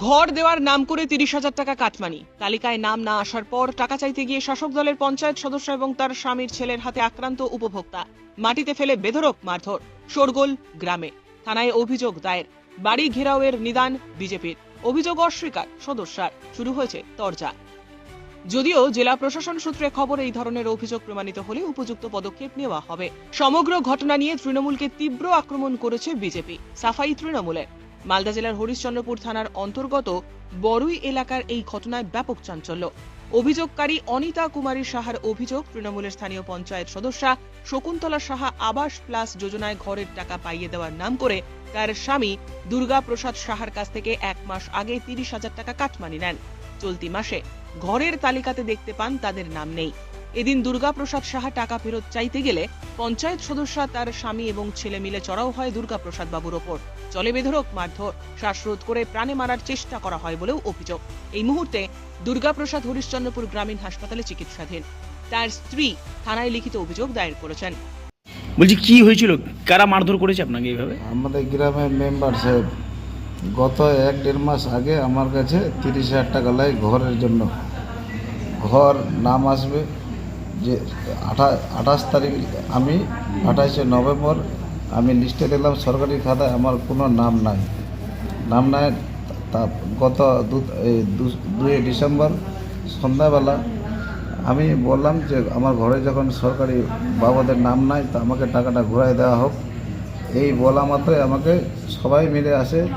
ঘর দেওয়ার নাম করে তিরিশ হাজার টাকা কাটমানি। তালিকায় নাম না আসার পর টাকা চাইতে গিয়ে শাসক দলের পঞ্চায়েত সদস্য এবং তার স্বামীর ছেলের হাতে আক্রান্ত উপভোক্তা। মাটিতে ফেলে বেধরক মারধর। শোরগোল, গ্রামে। থানায় অভিযোগ দায়ের। বাড়ি ঘেরাওয়ের নিদান বিজেপির। অভিযোগ অস্বীকার, সদস্যার। শুরু হয়েছে তরজা। যদিও জেলা প্রশাসন সূত্রে খবর, এই ধরনের অভিযোগ প্রমাণিত হলে উপযুক্ত পদক্ষেপ নেওয়া হবে। সমগ্র ঘটনা নিয়ে তৃণমূলকে তীব্র আক্রমণ করেছে বিজেপি, সাফাই তৃণমূলের। মালদা জেলার হরিশ্চন্দ্রপুর থানার অন্তর্গত বড়ুই এলাকার এই ঘটনায় ব্যাপক চাঞ্চল্য। অভিযোগকারী অনিতা কুমারী সাহার অভিযোগ, তৃণমূলের স্থানীয় পঞ্চায়েত সদস্যা শকুন্তলা সাহা আবাস প্লাস যোজনায় ঘরের টাকা পাইয়ে দেওয়ার নাম করে তার স্বামী দুর্গা প্রসাদ সাহার কাছ থেকে এক মাস আগে তিরিশ হাজার টাকা কাটমানি নেন। চলতি মাসে ঘরের তালিকাতে দেখতে পান তাদের নাম নেই। এদিন দুর্গাপ্রসাদ সাহা টাকা ফেরত চাইতে গেলে পঞ্চায়েত সদস্য তার স্বামী এবং ছেলে মিলে চড়াও হয় দুর্গাপ্রসাদ বাবুর ওপর। চলে বেধরক মারধর শ্বাসরোধ করে প্রাণে মারার চেষ্টা করা হয় বলেও অভিযোগ। এই মুহূর্তে দুর্গাপ্রসাদ হরিশ্চন্দ্রপুর গ্রামীণ হাসপাতালে চিকিৎসাধীন। তার স্ত্রী থানায় লিখিত অভিযোগ দায়ের করেছেন। বলছি কি হয়েছিল? কারা মারধর করেছে আপনাকে এইভাবে? আমাদের গ্রামের মেম্বার সাহেব গত এক দেড় মাস আগে আমার কাছে তিরিশ হাজার টাকা লাগে ঘরের জন্য। ঘর নাম আসবে যে আঠা আঠাশ তারিখ আমি, আঠাশে নভেম্বর আমি লিস্টে দেখলাম সরকারি খাতায় আমার কোনো নাম নাই। নাম নাই, তা গত দু- দুই ডিসেম্বর সন্ধ্যাবেলা আমি বললাম যে আমার ঘরে যখন সরকারি বাবাদের নাম নাই, তা আমাকে টাকাটা ঘুরাই দেওয়া হোক। এই বলা মাত্রই আমাকে সবাই মিলে আসে,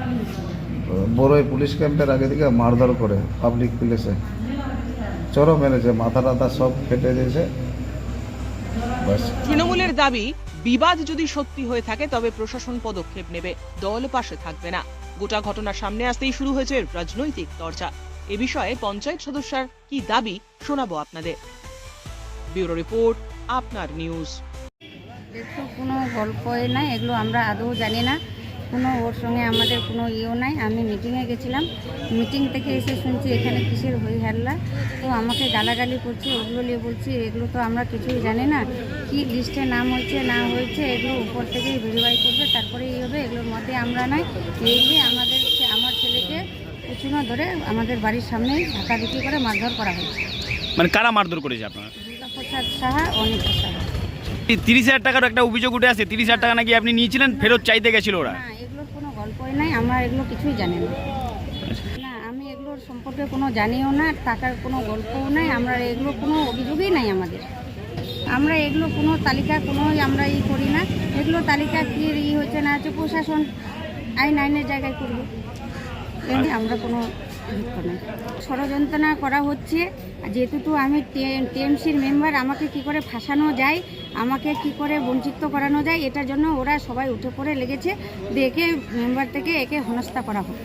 বড়ই পুলিশ ক্যাম্পের আগে থেকে মারধর করে পাবলিক প্লেসে চরম মেরেছে মাথা টাথা সব কেটে দিয়েছে তৃণমূলের দাবি বিবাদ যদি সত্যি হয়ে থাকে তবে প্রশাসন পদক্ষেপ নেবে দল পাশে থাকবে না। গোটা ঘটনা সামনে আসতেই শুরু হয়েছে রাজনৈতিক চর্চা এ বিষয়ে পঞ্চায়েত সদস্যার কি দাবি শোনাবো আপনাদের। ব্যুরো রিপোর্ট আপনার নিউজ। কোনো গল্পই নাই এগুলো আমরা আদৌ জানি না। কোনো ওর সঙ্গে আমাদের কোনো ইয়েও নাই। আমি মিটিংয়ে গেছিলাম। মিটিং থেকে এসে শুনছি এখানে কিসের হই হাল্লা। তো আমাকে গালাগালি করছে ওগুলো নিয়ে বলছি এগুলো তো আমরা কিছুই জানি না। কি লিস্টে নাম হয়েছে না হয়েছে এগুলো উপর থেকেই ভেরিফাই করবে তারপরে এই হবে এগুলোর মধ্যে আমরা নাই। এই নিয়ে আমাদের আমার ছেলেকে উঁচুনো ধরে আমাদের বাড়ির সামনেই ঢাকা বিক্রি করে মারধর করা হয়েছে। মানে কারা মারধর করেছে আপনারা? দুর্গাপ্রসাদ সাহা অনিতা সাহা তিরিশ হাজার টাকার একটা অভিযোগ উঠে আসে। তিরিশ হাজার টাকা নাকি আপনি নিয়েছিলেন ফেরত চাইতে গেছিল ওরা? গল্পই নাই, আমরা এগুলো কিছুই জানি না। না, আমি এগুলোর সম্পর্কে কোনো জানিও না, টাকার কোনো গল্পও নাই, আমরা এগুলো কোনো অভিযোগই নাই আমাদের। আমরা এগুলো কোনো তালিকা কোনো আমরা ই করি না, এগুলো তালিকা কি ই হচ্ছে না হচ্ছে, প্রশাসন আইন আইনের জায়গায় করবে। আমরা কোনো ষড়যন্ত্রণা করা হচ্ছে যেহেতু আমি টিএমসির মেম্বার আমাকে কি করে ফাঁসানো যায়, আমাকে কি করে বঞ্চিত করানো যায়, এটার জন্য ওরা সবাই উঠে পড়ে লেগেছে। দেখে মেম্বার থেকে একে হনস্থা করা হোক।